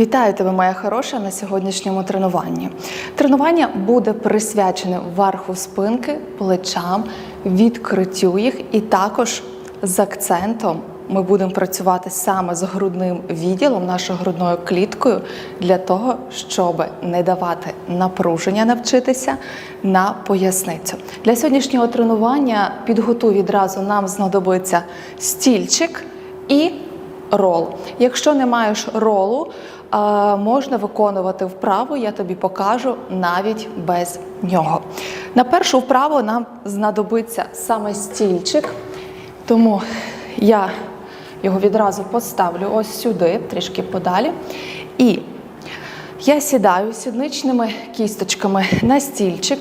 Вітаю тебе, моя хороша, на сьогоднішньому тренуванні. Тренування буде присвячене верху спинки, плечам, відкриттю їх, і також з акцентом ми будемо працювати саме з грудним відділом, нашою грудною кліткою, для того, щоб не давати напруження навчитися на поясницю. Для сьогоднішнього тренування підготуй відразу нам знадобиться стільчик і рол. Якщо не маєш ролу, можна виконувати вправу, я тобі покажу навіть без нього. На першу вправу нам знадобиться саме стільчик, тому я його відразу поставлю ось сюди, трішки подалі. І я сідаю сідничними кісточками на стільчик.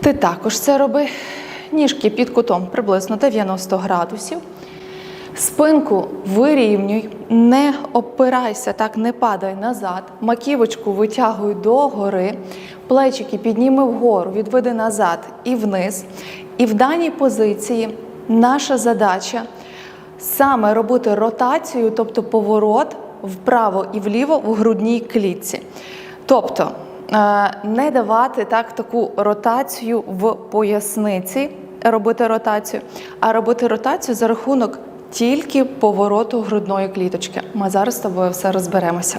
Ти також це роби. Ніжки під кутом приблизно 90 градусів. Спинку вирівнюй, не опирайся, так не падай назад. Маківочку витягуй догори, плечики підніми вгору, відведи назад і вниз. І в даній позиції наша задача саме робити ротацію, тобто поворот вправо і вліво в грудній клітці. Тобто е, не давати так таку ротацію в поясниці, робити ротацію, а робити ротацію за рахунок тільки повороту грудної кліточки. Ми зараз з тобою все розберемося.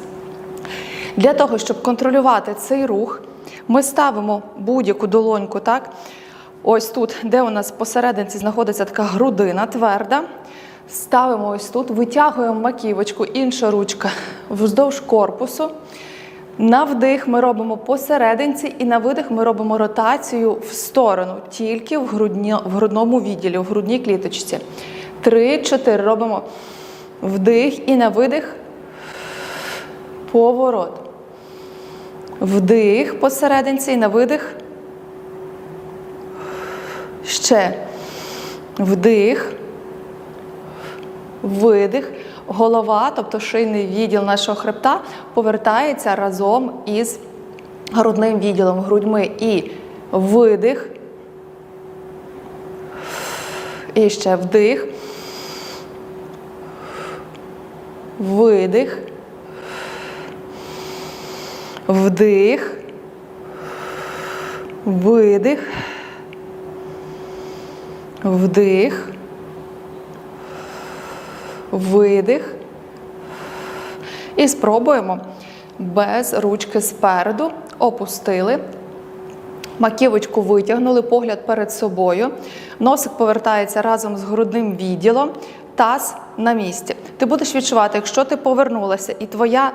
Для того, щоб контролювати цей рух, ми ставимо будь-яку долоньку, так? Ось тут, де у нас посерединці знаходиться така грудина тверда. Ставимо ось тут, витягуємо маківочку, інша ручка вздовж корпусу. На вдих ми робимо посерединці, і на видих ми робимо ротацію в сторону, тільки в, грудні, в грудному відділі, в грудній кліточці. Три, чотири. Робимо вдих і на видих. Поворот. Вдих посерединці і на видих. Ще. Вдих. Видих. Голова, тобто шийний відділ нашого хребта, повертається разом із грудним відділом грудьми. І видих. І ще вдих. Видих. Вдих. Видих. Вдих. Видих. І спробуємо без ручки спереду. Опустили. Маківочку витягнули, погляд перед собою. Носик повертається разом з грудним відділом, таз на місці. Ти будеш відчувати, якщо ти повернулася і твоя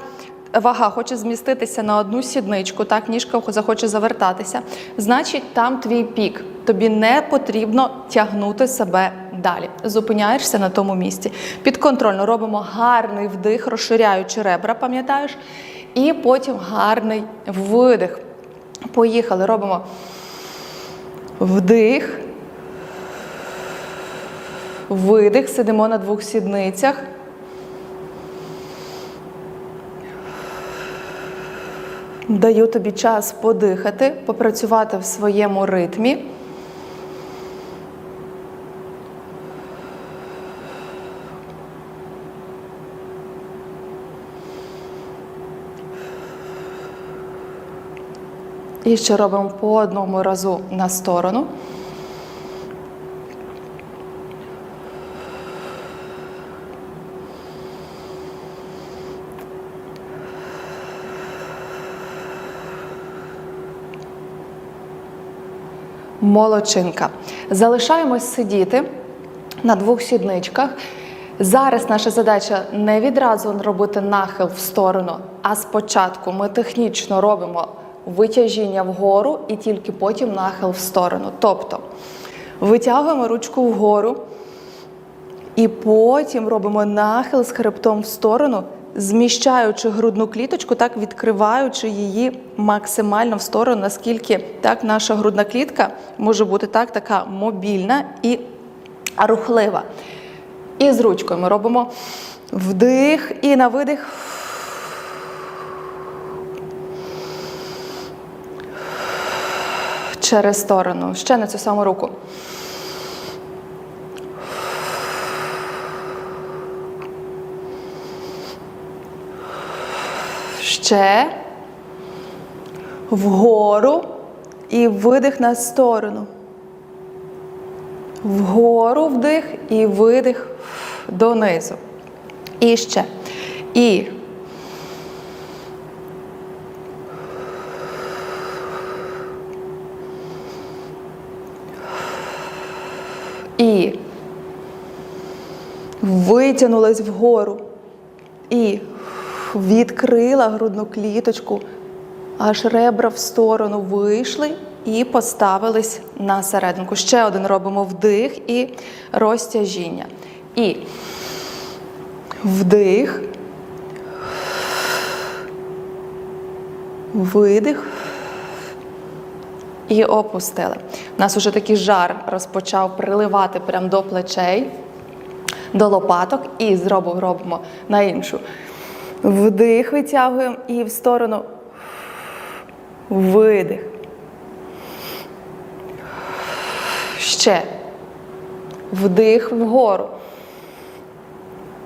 вага хоче зміститися на одну сідничку, так, ніжка захоче завертатися, значить там твій пік. Тобі не потрібно тягнути себе далі. Зупиняєшся на тому місці. Підконтрольно робимо гарний вдих, розширяючи ребра, пам'ятаєш? І потім гарний видих. Поїхали, робимо вдих, видих, сидимо на двох сідницях. Даю тобі час подихати, попрацювати в своєму ритмі. І ще робимо по одному разу на сторону. Молодчинка. Залишаємось сидіти на двох сідничках. Зараз наша задача не відразу робити нахил в сторону, а спочатку ми технічно робимо витяжіння вгору і тільки потім нахил в сторону. Тобто витягуємо ручку вгору і потім робимо нахил з хребтом в сторону, зміщаючи грудну кліточку, так відкриваючи її максимально в сторону, наскільки так наша грудна клітка може бути так, така мобільна і рухлива. І з ручкою ми робимо вдих і на видих. Через сторону. Ще на цю саму руку. Ще. Вгору. І видих на сторону. Вгору вдих і видих донизу. І ще. І. І. Витягнулась вгору. І відкрила грудну кліточку, аж ребра в сторону вийшли і поставились на серединку. Ще один робимо вдих і розтяжіння. І вдих, видих. І опустили. У нас уже такий жар розпочав приливати прямо до плечей, до лопаток. І зробимо, робимо на іншу. Вдих витягуємо і в сторону. Видих. Ще. Вдих вгору.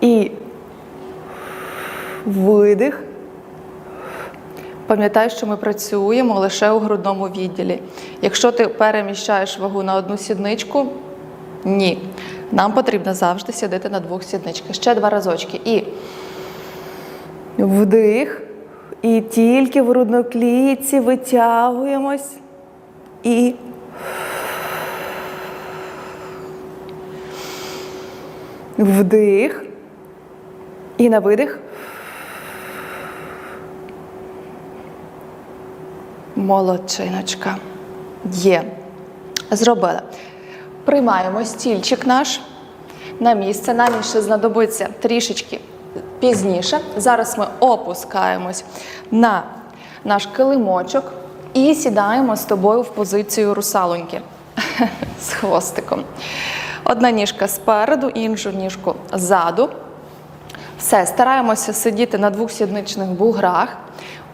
І видих. Пам'ятай, що ми працюємо лише у грудному відділі. Якщо ти переміщаєш вагу на одну сідничку, ні. Нам потрібно завжди сидіти на двох сідничках. Ще два разочки. І вдих. І тільки в грудноклітці витягуємось. І вдих. І на видих. Молодчиночка. Є. Зробили. Приймаємо стільчик наш на місце. Нам ще знадобиться трішечки пізніше. Зараз ми опускаємось на наш килимочок і сідаємо з тобою в позицію русалоньки з хвостиком. Одна ніжка спереду, іншу ніжку ззаду. Все, стараємося сидіти на двох сідничних буграх.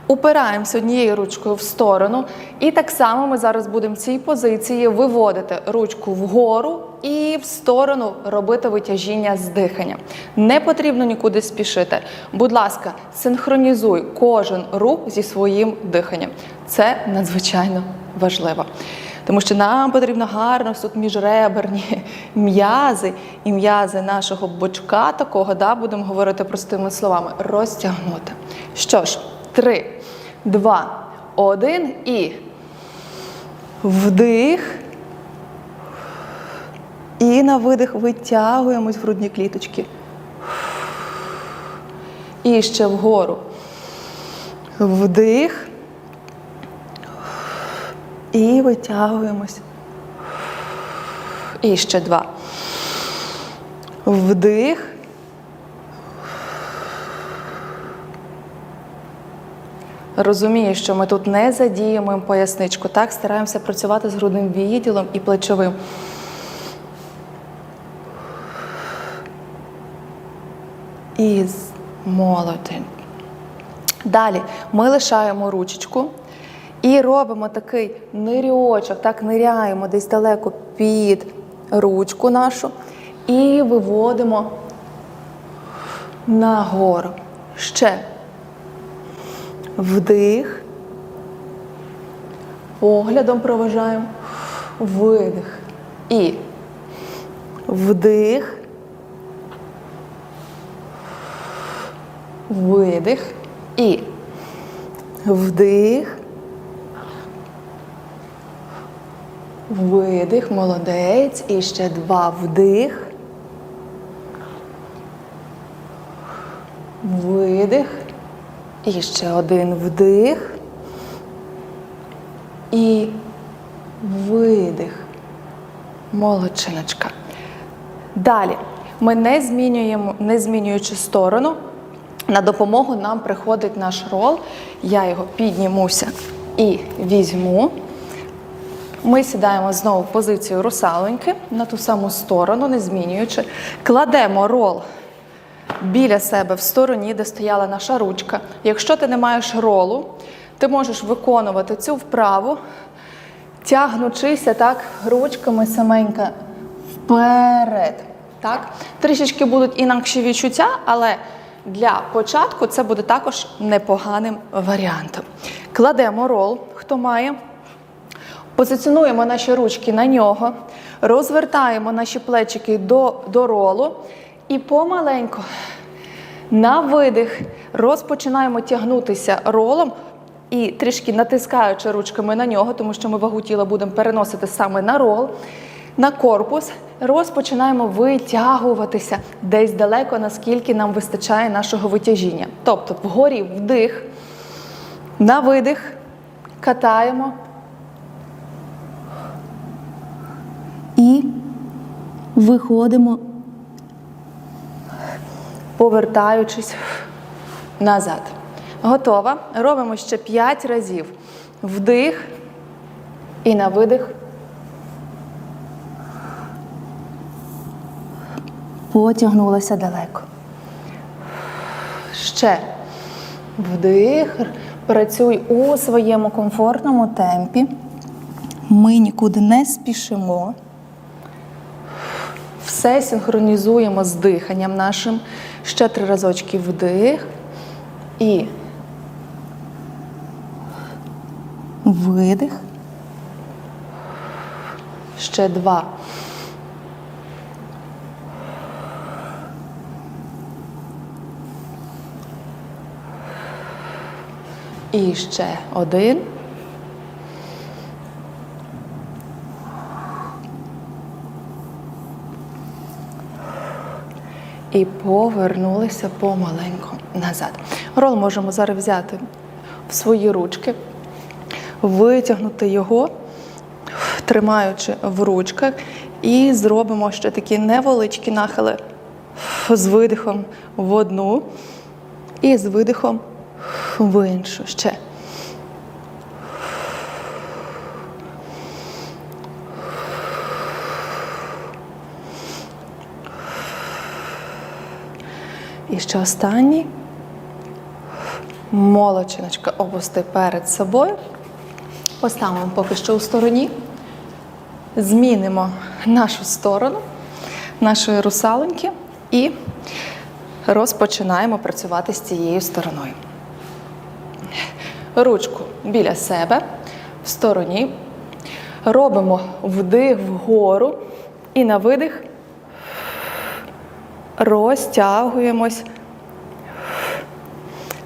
Упираємося однією ручкою в сторону. І так само ми зараз будемо в цій позиції виводити ручку вгору і в сторону робити витяжіння з дихання. Не потрібно нікуди спішити. Будь ласка, синхронізуй кожен рух зі своїм диханням. Це надзвичайно важливо. Тому що нам потрібно гарно тут міжреберні м'язи і м'язи нашого бочка, такого, да, будемо говорити простими словами, розтягнути. Що ж, три, два, один і вдих. І на видих витягуємось в грудні кліточки. І ще вгору. Вдих. І витягуємось. І ще два. Вдих. Розумію, що ми тут не задіємо поясничку. Так, стараємося працювати з грудним відділом і плечовим. І з- Далі ми лишаємо ручечку і робимо такий нирьочок, так ниряємо десь далеко під ручку нашу і виводимо нагору. Ще. Вдих. Поглядом проважаємо. Видих. І вдих. Видих. І вдих. Видих, молодець. І ще два вдих. Видих. І ще один вдих. І видих. Молодчиночка. Далі ми не змінюємо, не змінюючи сторону. На допомогу нам приходить наш рол. Я його піднімуся і візьму. Ми сідаємо знову в позицію русалоньки на ту саму сторону, не змінюючи. Кладемо рол біля себе в стороні, де стояла наша ручка. Якщо ти не маєш ролу, ти можеш виконувати цю вправу, тягнучися так ручками саменька вперед. Так? Трішечки будуть інакші відчуття, але для початку це буде також непоганим варіантом. Кладемо рол, хто має. Позиціонуємо наші ручки на нього, розвертаємо наші плечики до, до ролу і помаленьку на видих розпочинаємо тягнутися ролом і трішки натискаючи ручками на нього, тому що ми вагу тіла будемо переносити саме на рол, на корпус. Розпочинаємо витягуватися десь далеко, наскільки нам вистачає нашого витяжіння. Тобто вгорі вдих, на видих, катаємо. І виходимо, повертаючись назад. Готова. Робимо ще 5 разів. Вдих і на видих. Потягнулася далеко. Ще. Вдих. Працюй у своєму комфортному темпі. Ми нікуди не спішимо. Все синхронізуємо з диханням нашим. Ще три разочки вдих. І видих. Ще два. І ще один. І повернулися помаленьку назад. Рол можемо зараз взяти в свої ручки, витягнути його, тримаючи в ручках, і зробимо ще такі невеличкі нахили з видихом в одну і з видихом в іншу. Ще. І ще останній. Молочиночка опусти перед собою. Поставимо поки що у стороні. Змінимо нашу сторону, нашої русалоньки і розпочинаємо працювати з цією стороною. Ручку біля себе, в стороні. Робимо вдих вгору і на видих розтягуємось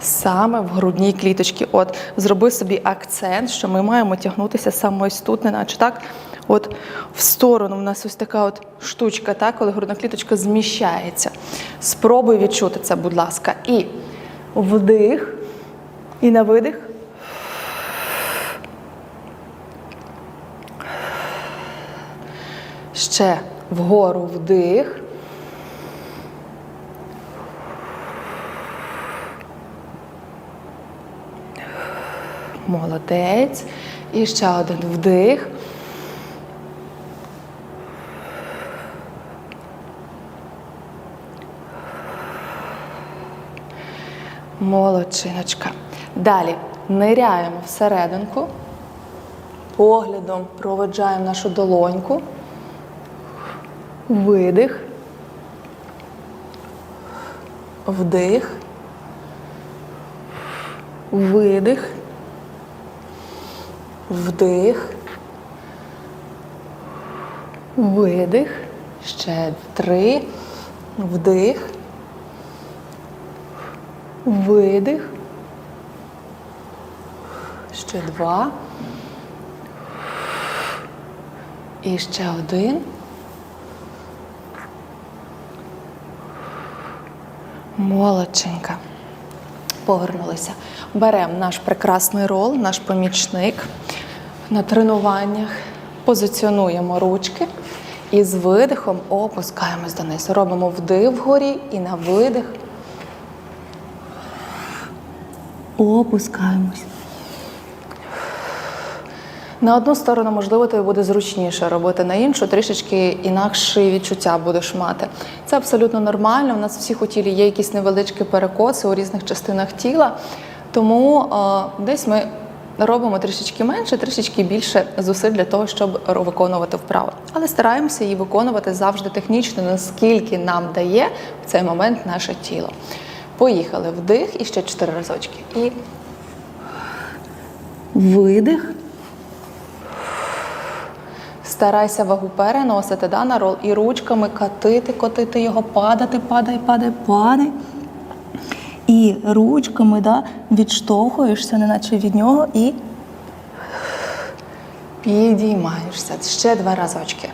саме в грудній кліточці. От, зроби собі акцент, що ми маємо тягнутися саме ось тут, неначе так. От в сторону у нас ось така от штучка, так, коли грудна кліточка зміщається. Спробуй відчути це, будь ласка. І вдих, і на видих. Ще вгору вдих. Молодець. І ще один вдих. Молодчиночка. Далі ниряємо всерединку, поглядом проведжаємо нашу долоньку, видих, вдих, видих, вдих, видих, ще три, вдих. Видих. Ще два. І ще один. Молодченька. Повернулися. Беремо наш прекрасний рол, наш помічник на тренуваннях. Позиціонуємо ручки і з видихом опускаємось донизу. Робимо вдих вгорі і на видих. Опускаємось. На одну сторону, можливо, тобі буде зручніше робити, на іншу трішечки інакші відчуття будеш мати. Це абсолютно нормально. У нас всіх у тілі є якісь невеличкі перекоси у різних частинах тіла, тому е, десь ми робимо трішечки менше, трішечки більше зусиль для того, щоб виконувати вправи. Але стараємося її виконувати завжди технічно, наскільки нам дає в цей момент наше тіло. Поїхали. Вдих і ще чотири разочки. І видих. Старайся вагу переносити да, на рол і ручками катити, котити його, падати, падай, падай, падай. І ручками да, відштовхуєшся, неначе від нього, і підіймаєшся. Ще два разочки.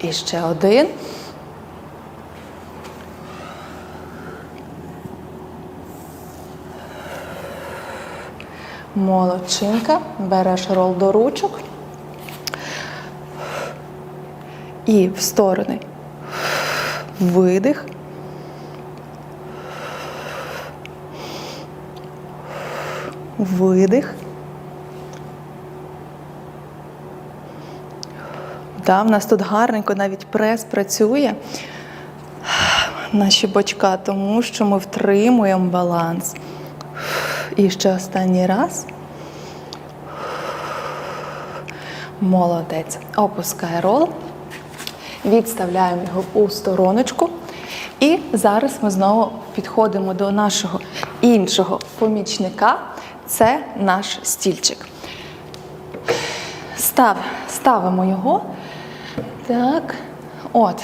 І ще один. Молодчинка. Береш рол до ручок. І в сторони. Видих. Видих. Да, в нас тут гарненько навіть прес працює. Наші бочка, тому що ми втримуємо баланс. І ще останній раз. Молодець. Опускай рол. Відставляємо його у стороночку. І зараз ми знову підходимо до нашого іншого помічника. Це наш стільчик. Став, ставимо його. Так, от.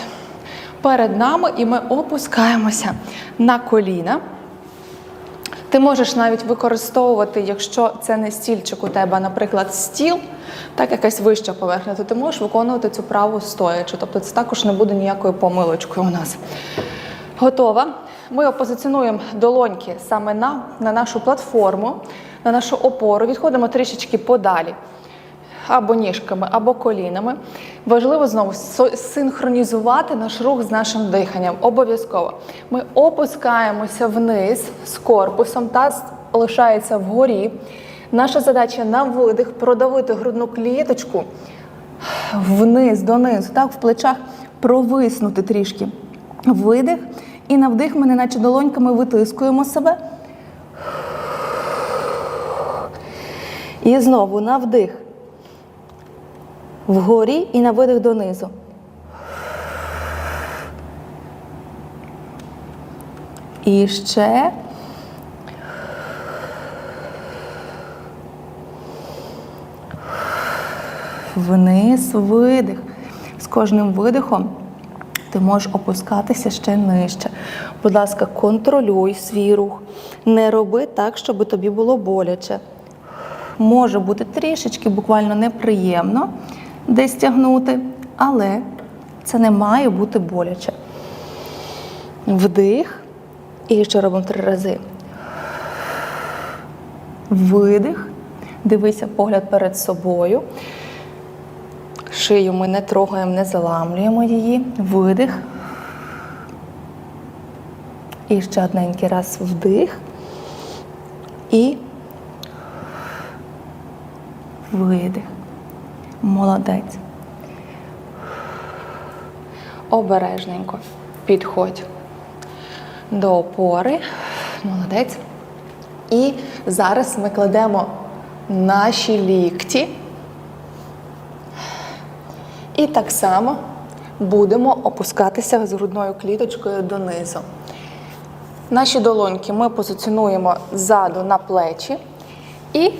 Перед нами і ми опускаємося на коліна. Ти можеш навіть використовувати, якщо це не стільчик у тебе, наприклад, стіл, так якась вища поверхня, то ти можеш виконувати цю праву стоячи. Тобто це також не буде ніякою помилочкою у нас. Готова. Ми опозиціонуємо долоньки саме на, на нашу платформу, на нашу опору. Відходимо трішечки подалі. Або ніжками, або колінами. Важливо знову синхронізувати наш рух з нашим диханням. Обов'язково. Ми опускаємося вниз з корпусом, таз лишається вгорі. Наша задача на видих продавити грудну кліточку вниз, донизу, так, в плечах провиснути трішки. Видих. І на вдих ми неначе долоньками витискуємо себе. І знову на вдих. Вгорі і на видих донизу. І ще. Вниз видих. З кожним видихом ти можеш опускатися ще нижче. Будь ласка, контролюй свій рух. Не роби так, щоб тобі було боляче. Може бути трішечки буквально неприємно десь тягнути, але це не має бути боляче. Вдих. І ще робимо три рази. Видих. Дивися погляд перед собою. Шию ми не трогаємо, не заламлюємо її. Видих. І ще одненький раз вдих. І видих. Молодець. Обережненько підходь до опори. Молодець. І зараз ми кладемо наші лікті. І так само будемо опускатися з грудною кліточкою донизу. Наші долоньки ми позиціонуємо ззаду на плечі. І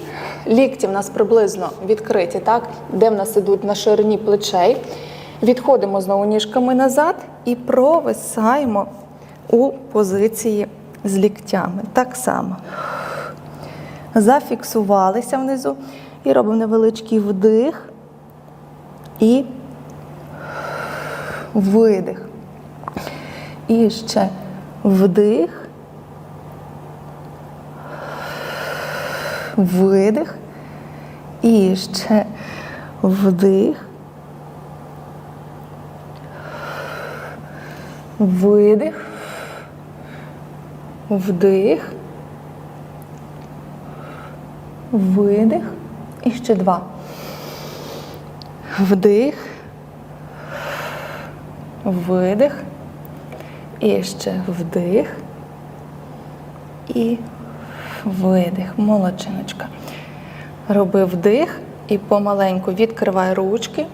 лікті в нас приблизно відкриті, так? де в нас ідуть на ширині плечей. Відходимо знову ніжками назад і провисаємо у позиції з ліктями. Так само. Зафіксувалися внизу і робимо невеличкий вдих і видих. І ще вдих. Видих. І ще вдих. Видих. Вдих. Видих. І ще два. Вдих. Видих. І ще вдих. І видих. Молодчиночка. Роби вдих і помаленьку відкривай ручки.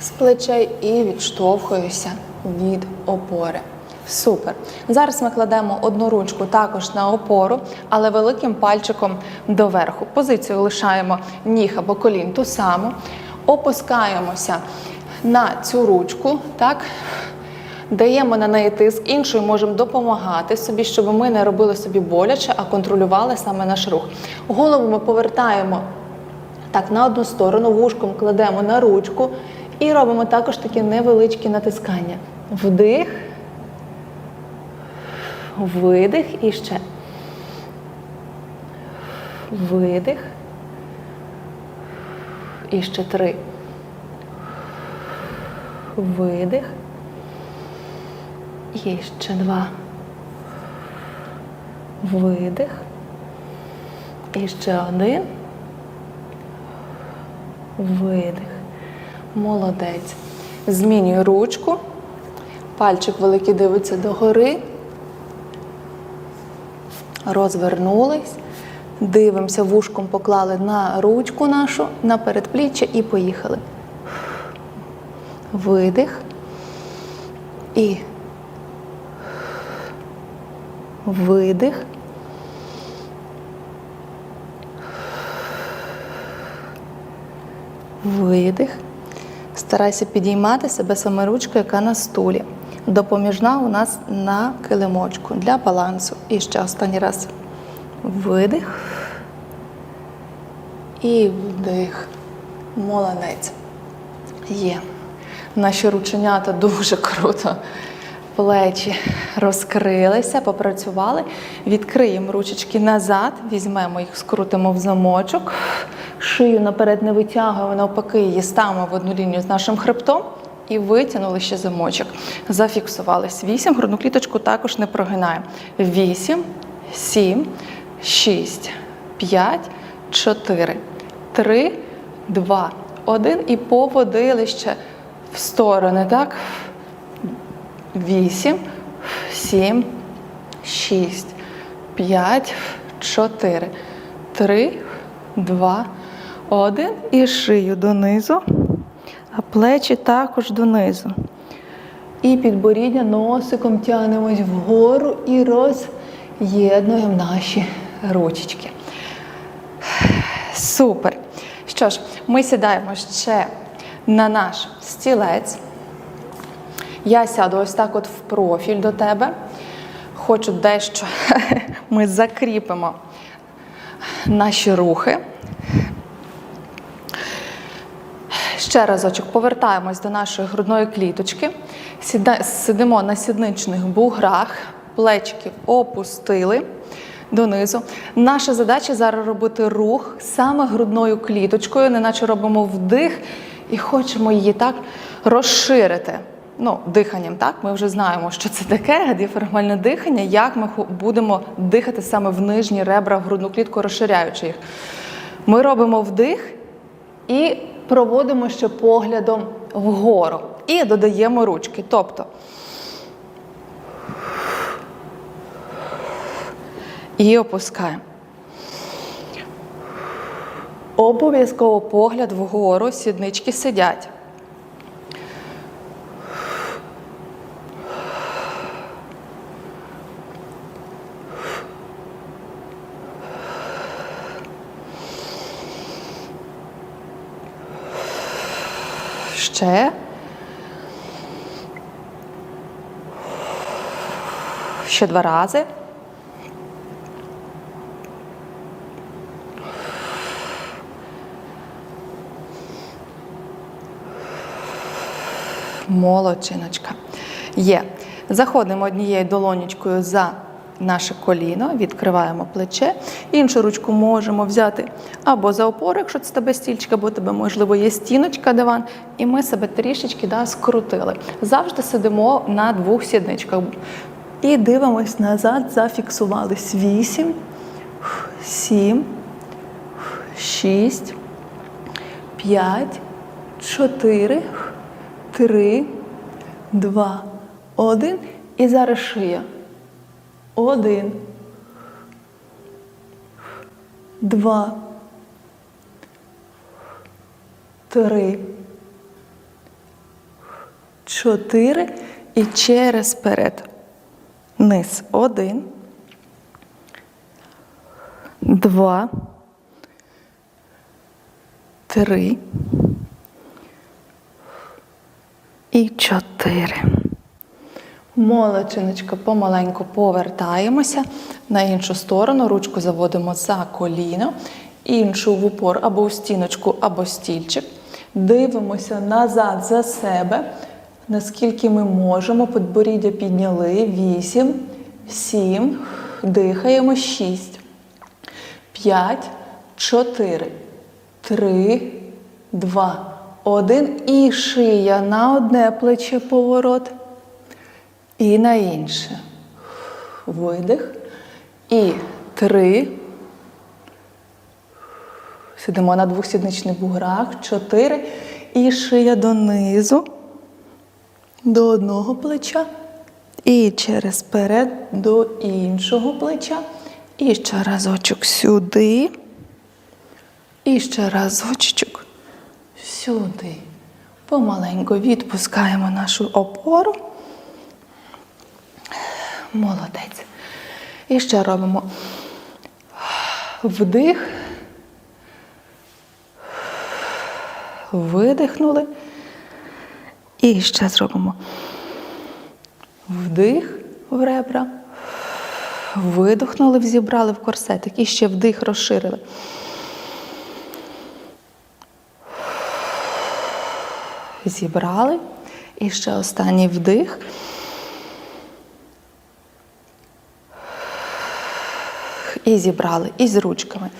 з плечей і відштовхуюся від опори. Супер. Зараз ми кладемо одну ручку також на опору, але великим пальчиком доверху. Позицію лишаємо ніг або колін ту саму. Опускаємося на цю ручку, так? Даємо на неї тиск, іншою можемо допомагати собі, щоб ми не робили собі боляче, а контролювали саме наш рух. Голову ми повертаємо так на одну сторону, вушком кладемо на ручку і робимо також такі невеличкі натискання. Вдих, видих і ще. Видих. І ще три. Видих. І ще два. Видих. І ще один. Видих. Молодець. Змінюю ручку. Пальчик великий дивиться догори. Розвернулись. Дивимося, вушком поклали на ручку нашу, на передпліччя і поїхали. Видих. І видих. Видих. Старайся підіймати себе саме ручкою, яка на стулі. Допоміжна у нас на килимочку для балансу. І ще останній раз. Видих. І вдих. Молодець. Є. Наші рученята дуже круто. Плечі розкрилися, попрацювали. Відкриємо ручечки назад, візьмемо їх, скрутимо в замочок. Шию наперед не витягуємо, навпаки, її ставимо в одну лінію з нашим хребтом і витягнули ще замочок. Зафіксувались. Вісім. Грудну кліточку також не прогинаємо. Вісім, сім, шість, п'ять, чотири, три, два, один. І поводили ще в сторони, так? Вісім, сім, шість, п'ять, чотири, три, два, один. І шию донизу, а плечі також донизу. І підборіддя носиком тягнемось вгору і роз'єднуємо наші ручечки. Супер. Що ж, ми сідаємо ще на наш стілець. Я сяду ось так от в профіль до тебе. Хочу дещо ми закріпимо наші рухи. Ще разочок повертаємось до нашої грудної кліточки. Сидимо на сідничних буграх, плечики опустили донизу. Наша задача зараз робити рух саме грудною кліточкою, неначе робимо вдих і хочемо її так розширити. Ну, диханням, так? Ми вже знаємо, що це таке діафрагмальне дихання, як ми будемо дихати саме в нижні ребра, в грудну клітку, розширяючи їх. Ми робимо вдих і проводимо ще поглядом вгору. І додаємо ручки. Тобто і опускаємо. Обов'язково погляд вгору, сіднички сидять. Ще. Ще два рази. Молодчиночка. Є. Заходимо однією долонечкою за наше коліно, відкриваємо плече. Іншу ручку можемо взяти або за опору, якщо це тебе стільчик, або тебе, можливо, є стіночка, диван. І ми себе трішечки да, скрутили. Завжди сидимо на двох сідничках. І дивимось назад, зафіксувались. Вісім, сім, шість, п'ять, чотири, три, два, один. І зараз шия. Один. Два. Три. чотири. І через перед. Низ. Один. Два. Три. І чотири. Молодчиночка, помаленьку повертаємося на іншу сторону, ручку заводимо за коліно, іншу в упор або в стіночку, або стільчик. Дивимося назад за себе, наскільки ми можемо. Подборіддя підняли. Вісім, сім, дихаємо, шість, п'ять, чотири, три, два, один. І шия на одне плече поворот. І на інше. Видих. І три. Сидимо на двох сідничних буграх. Чотири. І шия донизу. До одного плеча. І через перед до іншого плеча. І ще разочок сюди. І ще разочок сюди. Помаленьку відпускаємо нашу опору. Молодець. І ще робимо вдих. Видихнули. І ще зробимо вдих в ребра. Видихнули, взібрали в корсетик. І ще вдих розширили. Зібрали. І ще останній вдих. І зібрали, і з ручками.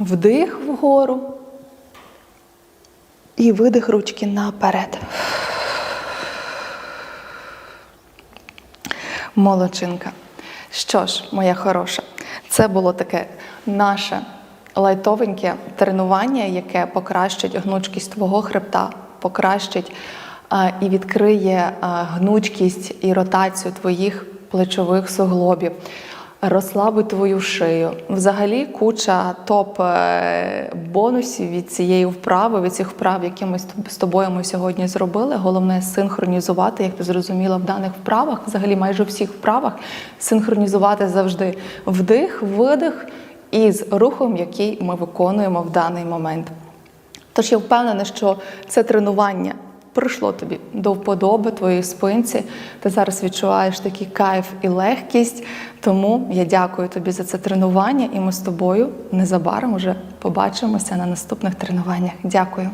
Вдих вгору. І видих ручки наперед. Молодчинка. Що ж, моя хороша, це було таке наше лайтовеньке тренування, яке покращить гнучкість твого хребта, покращить а, і відкриє а, гнучкість і ротацію твоїх плечових суглобів. Розслабить твою шию. Взагалі, куча топ-бонусів від цієї вправи, від цих вправ, які ми з тобою ми сьогодні зробили. Головне синхронізувати, як ти зрозуміла, в даних вправах, взагалі майже у всіх вправах, синхронізувати завжди вдих, видих із рухом, який ми виконуємо в даний момент. Тож я впевнена, що це тренування прийшло тобі до вподоби твоїй спинці. Ти зараз відчуваєш такий кайф і легкість. Тому я дякую тобі за це тренування, і ми з тобою незабаром вже побачимося на наступних тренуваннях. Дякую.